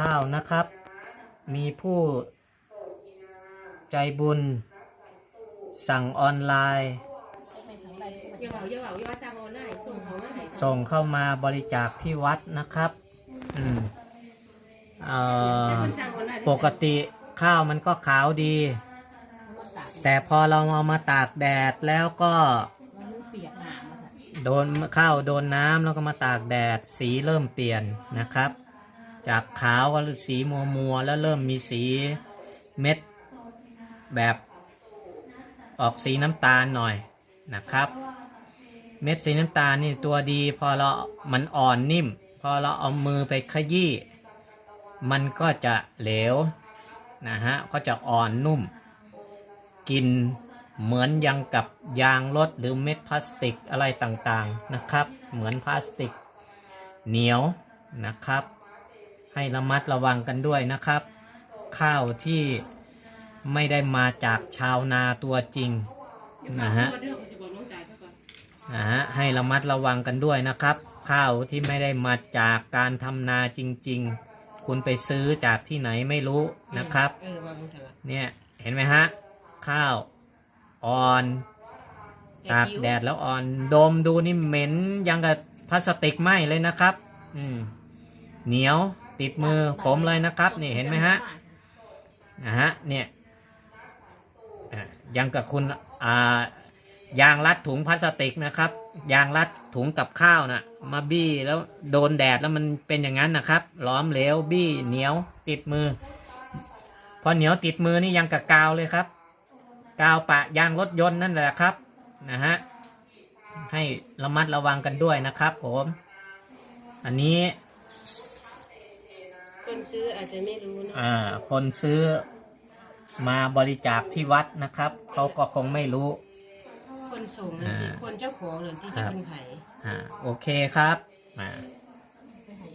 ข้าวนะครับ มีผู้ใจบุญ สั่งออนไลน์ ส่งเข้ามาบริจาคที่วัดนะครับอืมเอ่อปกติข้าวมันก็ขาวดี แต่พอเราเอามาตากแดดแล้วก็โดนข้าวโดนน้ำแล้วก็มาตากแดดสีเริ่มเปลี่ยนนะครับ จากขาวก็สีมัวมัวแล้วเริ่มมีสีเม็ดแบบออกสีน้ำตาลหน่อยนะครับ เม็ดสีน้ำตาลนี่ตัวดีพอเรามันอ่อนนิ่ม พอเราเอามือไปขยี้มันก็จะเหลวนะฮะก็จะอ่อนนุ่ม กินเหมือนยังกับยางรถหรือเม็ดพลาสติกอะไรต่างๆนะครับ เหมือนพลาสติกเหนียวนะครับ ให้ระมัดระวังกันด้วยนะครับ ข้าวที่ไม่ได้มาจากชาวนาตัวจริงนะฮะนะฮะให้ระมัดระวังกันด้วยนะครับ ข้าวที่ไม่ได้มาจากการทำนาจริง ๆ คุณไปซื้อจากที่ไหนไม่รู้นะครับเออวางสลับเนี่ยเห็นไหมฮะข้าวอ่อนตากแดดแล้วอ่อนดมดูนี่เหม็นยังกับพลาสติกไหมเลยนะครับ อืมเหนียว ติดมือผมเลยนะครับนี่เห็นไหมฮะนะฮะเนี่ยยังกับคุณอ่ายางรัดถุงพลาสติกนะครับ ยางรัดถุงกับข้าวนะ่ะมาบี้แล้วโดนแดดแล้วมันเป็นอย่างนั้นนะครับล้อมเหลวบี้เหนียวติดมือ พอเหนียวติดมือนี่ยังกับกาวเลยครับ กาวปะยางรถยนต์นั่นแหละครับนะฮะให้ระมัดระวังกันด้วยนะครับผม อันนี้ คนซื้ออาจจะไม่รู้นะอ่า คนซื้อมาบริจาคที่วัดนะครับ เขาก็คงไม่รู้ คนส่งหรือที่คนเจ้าของหรือที่จะเป็นไผ่อ่า โอเคครับอ่า